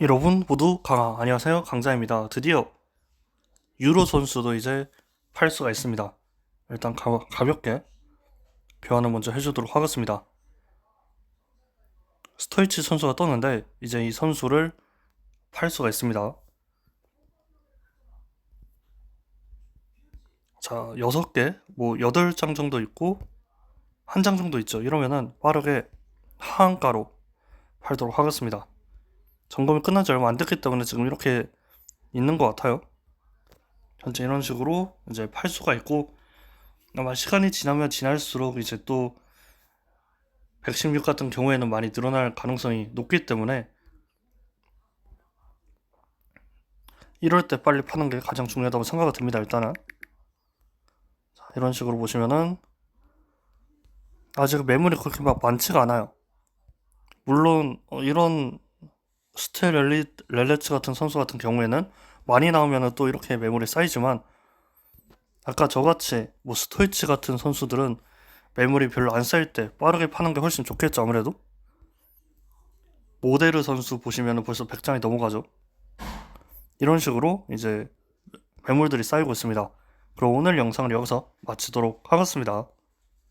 여러분 모두 강아 안녕하세요. 강자입니다. 드디어 유로 선수도 이제 팔 수가 있습니다. 일단 가, 가볍게 교환을 먼저 해주도록 하겠습니다. 스토이치 선수가 떴는데 이제 이 선수를 팔 수가 있습니다. 자 6개 뭐 8장 정도 있고 한 장 정도 있죠. 이러면은 빠르게 하한가로 팔도록 하겠습니다 점검이 끝난 지 얼마 안 됐기 때문에 지금 이렇게 있는 것 같아요. 현재 이런 식으로 이제 팔 수가 있고 아마 시간이 지나면 지날수록 이제 또 116 같은 경우에는 많이 늘어날 가능성이 높기 때문에 이럴 때 빨리 파는 게 가장 중요하다고 생각이 듭니다. 일단은 자, 이런 식으로 보시면은 아직 매물이 그렇게 막 많지가 않아요. 물론 어, 이런 스테 렐리, 렐레츠 같은 선수 같은 경우에는 많이 나오면 또 이렇게 매물이 쌓이지만 아까 저같이 뭐 스토이치 같은 선수들은 매물이 별로 안 쌓일 때 빠르게 파는 게 훨씬 좋겠죠 아무래도? 모데르 선수 보시면 벌써 100장이 넘어가죠? 이런 식으로 이제 매물들이 쌓이고 있습니다. 그럼 오늘 영상을 여기서 마치도록 하겠습니다